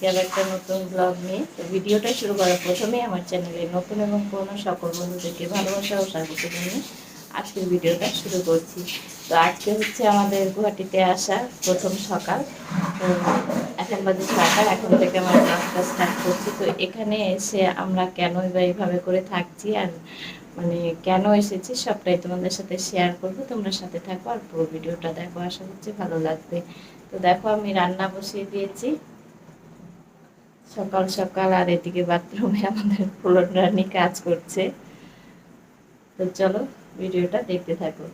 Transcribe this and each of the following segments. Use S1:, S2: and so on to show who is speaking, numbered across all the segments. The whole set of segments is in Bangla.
S1: আজকে আবার একটা নতুন ব্লগ নিয়ে। তো ভিডিওটা শুরু করার প্রথমেই আমার চ্যানেলে নতুন এবং পুরনো সকল বন্ধুদেরকে ভালোবাসা ও স্বাগত জানিয়ে আজকের ভিডিওটা শুরু করছি। তো আজকে হচ্ছে আমাদের গুয়াহাটিতে আসা প্রথম সকাল। তো এখন বাজে ছয়টা এখন থেকে আমার ব্লগটা স্টার্ট করছি। তো এখানে এসে আমরা কেনই বা এইভাবে করে থাকছি আর মানে কেন এসেছি সবটাই তোমাদের সাথে শেয়ার করব। তোমরা সাথে থাকো আর পুরো ভিডিওটা দেখো, আশা করছি ভালো লাগবে। তো দেখো আমি রান্না বসিয়ে দিয়েছি। সকাল সকাল আর এদিকে বাথরুমে আমাদের ফুলন রানী কাজ করছে। তো চলো, ভিডিওটা দেখতে থাকো।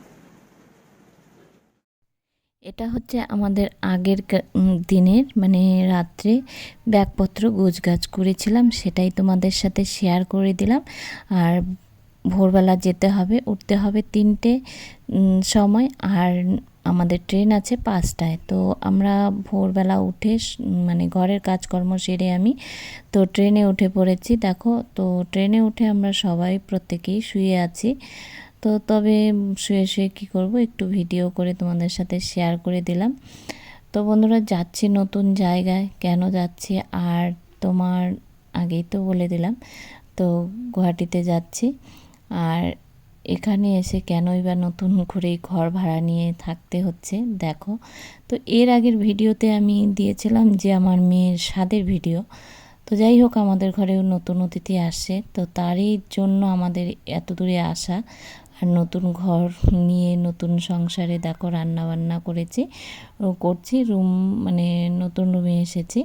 S2: এটা হচ্ছে আমাদের আগের দিনের মানে রাত্রে ব্যাগপত্র গোছগাছ করেছিলাম, সেটাই তোমাদের সাথে শেয়ার করে দিলাম। আর ভোরবেলা যেতে হবে, উঠতে হবে তিনটে সময়, আর আমাদের ট্রেন আছে পাঁচটায়। তো আমরা ভোরবেলা উঠে মানে ঘরের কাজকর্ম সেরে আমি তো ট্রেনে উঠে পড়েছি, দেখো। তো ট্রেনে উঠে আমরা সবাই প্রত্যেকেই শুয়ে আছি। তো তবে শুয়ে শুয়ে কী করব, একটু ভিডিও করে তোমাদের সাথে শেয়ার করে দিলাম। তো বন্ধুরা, যাচ্ছি নতুন জায়গায়। কেন যাচ্ছি? আর তোমার আগেই তো বলে দিলাম। তো গুয়াহাটিতে যাচ্ছি। আর এখানে এসে কেনই বা নতুন করে ঘর ভাড়া নিয়ে থাকতে হচ্ছে, দেখো। তো এর আগের ভিডিওতে আমি দিয়েছিলাম যে আমার মেয়ের স্বাদের ভিডিও। তো যাই হোক, আমাদের ঘরেও নতুন অতিথি আসে, তো তারই জন্য আমাদের এত দূরে আসা আর নতুন ঘর নিয়ে নতুন সংসারে দেখো রান্না বান্না করেছি, ও করছি, রুম মানে নতুন রুমে এসেছি।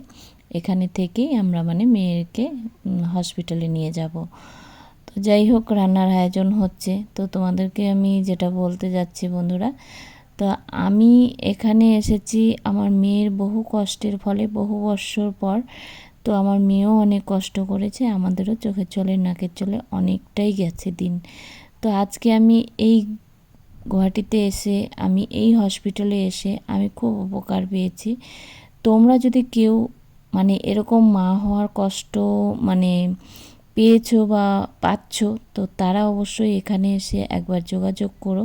S2: এখানে থেকেই আমরা মানে মেয়েকে হসপিটালে নিয়ে যাব। তো যাই হোক, রান্নার আয়োজন হচ্ছে। তো তোমাদেরকে আমি যেটা বলতে যাচ্ছি বন্ধুরা, তো আমি এখানে এসেছি আমার মেয়ের বহু কষ্টের ফলে বহু বৎসর পর। তো আমার মেয়েও অনেক কষ্ট করেছে, আমাদেরও চোখের চলে, নাকের চলে অনেকটাই গেছে দিন। তো আজকে আমি এই গুয়াহাটিতে এসে, আমি এই হসপিটালে এসে আমি খুব উপকার পেয়েছি। তোমরা যদি কেউ মানে এরকম মা হওয়ার কষ্ট মানে পেয়েছ বা পাচ্ছ, তো তারা অবশ্যই এখানে এসে একবার যোগাযোগ করো।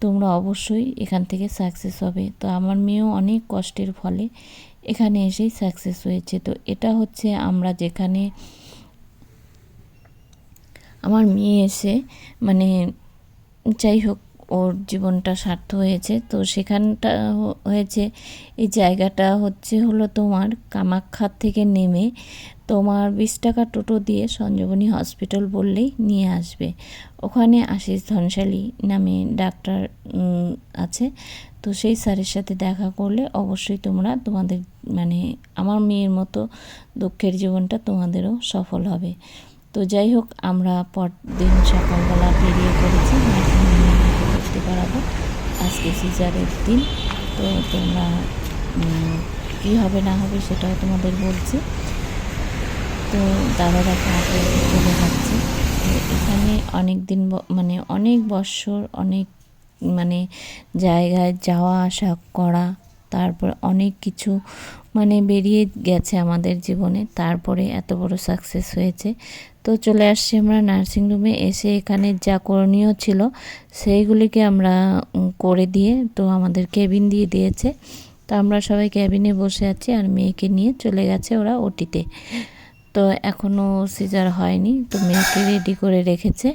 S2: তোমরা অবশ্যই এখান থেকে সাকসেস হবে। তো আমার মেয়েও অনেক কষ্টের ফলে এখানে এসেই সাকসেস হয়েছে। তো এটা হচ্ছে আমরা যেখানে আমার মেয়ে এসে মানে যাই হোক ওর জীবনটা সার্থ হয়েছে। তো সেখানটা হয়েছে, এই জায়গাটা হচ্ছে হলো তোমার কামাখ্যার থেকে নেমে তোমার বিশ টাকা টোটো দিয়ে সঞ্জীবনী হসপিটাল বললেই নিয়ে আসবে। ওখানে আশিস ধনশালী নামে ডাক্তার আছে। তো সেই স্যারের সাথে দেখা করলে অবশ্যই তোমরা তোমাদের মানে আমার মেয়ের মতো দুঃখের জীবনটা তোমাদেরও সফল হবে। তো যাই হোক, আমরা পরদিন সকালবেলা বেরিয়ে পড়েছি। দেখতে পারাবো। আজকে সিজারের দিন, তো তোমরা কি হবে না হবে সেটাও তোমাদের বলছি। তো দাদা দেখো আগে চলে যাচ্ছে। এখানে অনেক দিন মানে অনেক বৎসর অনেক মানে জায়গায় যাওয়া আসা করা তারপর অনেক কিছু মানে বেরিয়ে গেছে আমাদের জীবনে, তারপরে এত বড় সাকসেস হয়েছে। তো চলে আসছি আমরা নার্সিংহোমে এসে এখানে যা করণীয় ছিল সেইগুলিকে আমরা করে দিয়ে তো আমাদের কেবিন দিয়ে দিয়েছে। তো আমরা সবাই ক্যাবিনে বসে আছি আর মেয়েকে নিয়ে চলে গেছে ওরা ওটিতে তো এখনও সিজার হয়নি, তো মেয়েকে রেডি করে রেখেছে।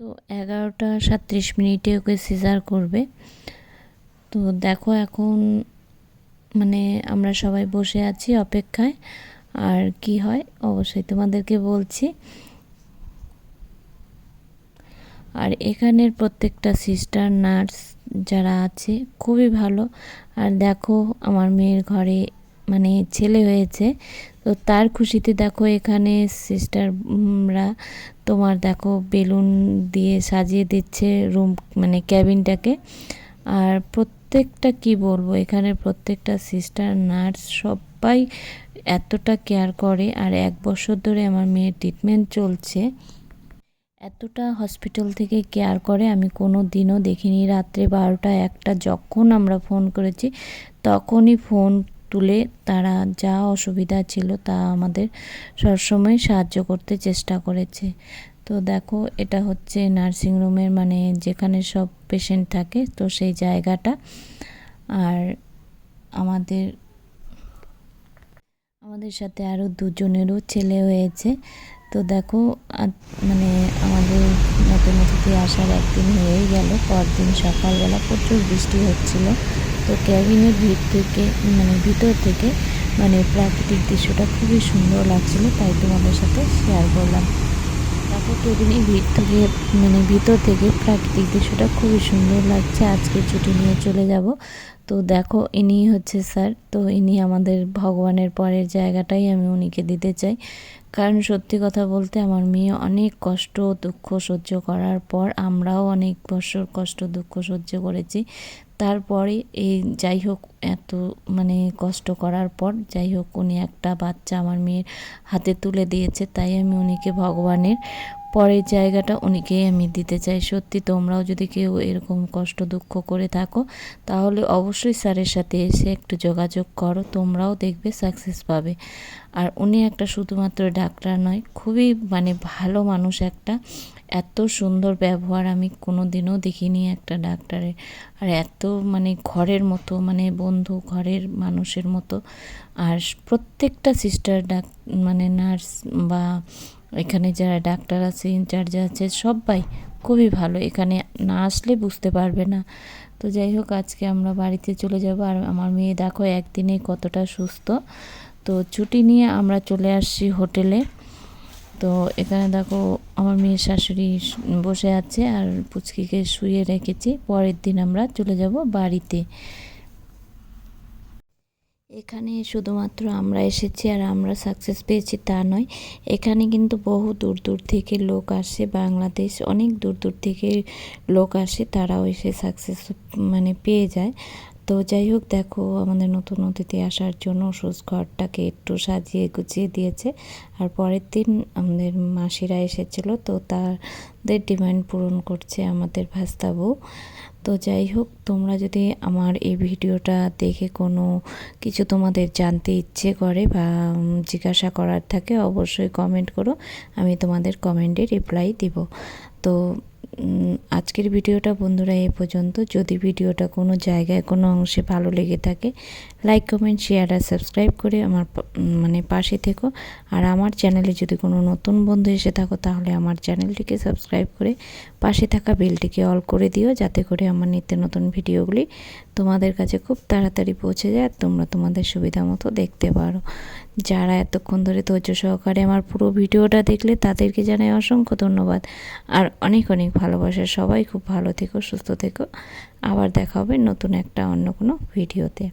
S2: তো এগারোটা সাতত্রিশ মিনিটে ওকে সিজার করবে। তো দেখো এখন মানে আমরা সবাই বসে আছি অপেক্ষায়, আর কি হয়? অবশ্যই তোমাদেরকে বলছি। আর এখানের প্রত্যেকটা সিস্টার নার্স যারা আছে, খুবই ভালো। আর দেখো আমার মেয়ের ঘরে মানে ছেলে হয়েছে, তো তার খুশিতে দেখো এখানে সিস্টাররা তোমার দেখো বেলুন দিয়ে সাজিয়ে দিচ্ছে রুম মানে ক্যাবিনটাকে আর প্রত্যেকটা কি বলব? এখানে প্রত্যেকটা সিস্টার নার্স সবাই এতটা কেয়ার করে। আর এক বছর ধরে আমার মেয়ের ট্রিটমেন্ট চলছে। এতটা হসপিটাল থেকে কেয়ার করে। আমি কোনো দিনও দেখিনি। রাত্রে বারোটা একটা যখন আমরা ফোন করেছি, তখনই ফোন তুলে তারা যা অসুবিধা ছিল তা আমাদের সবসময় সাহায্য করতে চেষ্টা করেছে। তো দেখো, এটা হচ্ছে নার্সিং রুমের মানে যেখানে সব পেশেন্ট থাকে, তো সেই জায়গাটা। আর আমাদের আমাদের সাথে আরও দুজনেরও ছেলে হয়েছে। তো দেখো মানে আমাদের নতুন অতিথি আসার একদিন হয়েই গেল, পরদিন সকালবেলা প্রচুর বৃষ্টি হচ্ছিল। তো ক্যাবিনের ভিড় থেকে মানে ভিতর থেকে মানে প্রাকৃতিক দৃশ্যটা খুবই সুন্দর লাগছিল, তাই তোমাদের সাথে শেয়ার কেবিনের ভিড় থেকে মানে ভিতর থেকে প্রাকৃতিক দৃশ্যটা খুবই সুন্দর লাগছে। আজকে ছুটি নিয়ে চলে যাব। তো দেখো, ইনি হচ্ছে স্যার। তো ইনি আমাদের ভগবানের পরের জায়গাটাই আমি উনিকে দিতে চাই। কারণ সত্যি কথা বলতে আমার মেয়ে অনেক কষ্ট, দুঃখ সহ্য করার পর আমরাও অনেক বছর কষ্ট, দুঃখ সহ্য করেছি। তারপরে এই যাই হোক, এত মানে কষ্ট করার পর যাই হোক, উনি একটা বাচ্চা আমার মেয়ের হাতে তুলে দিয়েছে। তাই আমি উনিকে ভগবানের পরের জায়গাটা উনিকেই আমি দিতে চাই। সত্যি তোমরাও যদি কেউ এরকম কষ্ট, দুঃখ করে থাকো, তাহলে অবশ্যই স্যারের সাথে এসে একটু যোগাযোগ করো, তোমরাও দেখবে সাকসেস পাবে। আর উনি একটা শুধুমাত্র ডাক্তার নয়, খুবই মানে ভালো মানুষ একটা। এত সুন্দর ব্যবহার আমি কোনো দিনও দেখিনি একটা ডাক্তারের আর এত মানে ঘরের মতো মানে বন্ধু, ঘরের মানুষের মতো। আর প্রত্যেকটা সিস্টার ডাক মানে নার্স বা এখানে যারা ডাক্তার আছে, ইনচার্জ আছে, সবাই খুবই ভালো। এখানে না আসলে বুঝতে পারবে না। তো যাই হোক, আজকে আমরা বাড়িতে চলে যাব। আর আমার মেয়ে দেখো একদিনে কতটা সুস্থ। তো ছুটি নিয়ে আমরা চলে আসছি হোটেলে। তো এখানে দেখো আমার মেয়ের শাশুড়ি বসে আছে আর পুচকিকে শুয়ে রেখেছি। পরের দিন আমরা চলে যাব বাড়িতে। এখানে শুধুমাত্র আমরা এসেছি আর আমরা সাকসেস পেয়েছি তা নয়। এখানে কিন্তু বহু দূর দূর থেকে লোক আসে, বাংলাদেশ অনেক দূর দূর থেকে লোক আসে, তারাও এসে সাকসেস মানে পেয়ে যায়। তো যাই হোক, দেখো আমাদের নতুন অতিথি আসার জন্য সুস ঘরটাকে একটু সাজিয়ে গুছিয়ে দিয়েছে। আর পরের দিন আমাদের মাসিরা এসেছিল, তো তাদের ডিমান্ড পূরণ করছে আমাদের ভাস্তা বউ। তো যাই হোক, তোমরা যদি আমার এই ভিডিওটা দেখে কোনো কিছু তোমাদের জানতে ইচ্ছে করে বা জিজ্ঞাসা করার থাকে, অবশ্যই কমেন্ট করো, আমি তোমাদের কমেন্টে রিপ্লাই দিব। তো আজকের ভিডিওটা বন্ধুরা এ পর্যন্ত। যদি ভিডিওটা কোনো জায়গায়, কোনো অংশে ভালো লেগে থাকে লাইক কমেন্ট শেয়ার আর সাবস্ক্রাইব করে আমার মানে পাশে থেকো। আর আমার চ্যানেলে যদি কোনো নতুন বন্ধু এসে থাকো, তাহলে আমার চ্যানেলটিকে সাবস্ক্রাইব করে পাশে থাকা বেলটিকে অল করে দিও, যাতে করে আমার নিত্য নতুন ভিডিওগুলি তোমাদের কাছে খুব তাড়াতাড়ি পৌঁছে যায় আর তোমরা তোমাদের সুবিধা মতো দেখতে পারো। যারা এতক্ষণ ধরে ধৈর্য সহকারে আমার পুরো ভিডিওটা দেখলে, তাদেরকে জানাই অসংখ্য ধন্যবাদ। আর অনেক অনেক ভালোবাসা সবাই খুব ভালো থেকো, সুস্থ থেকো। আবার দেখা হবে নতুন একটা অন্য কোনো ভিডিওতে।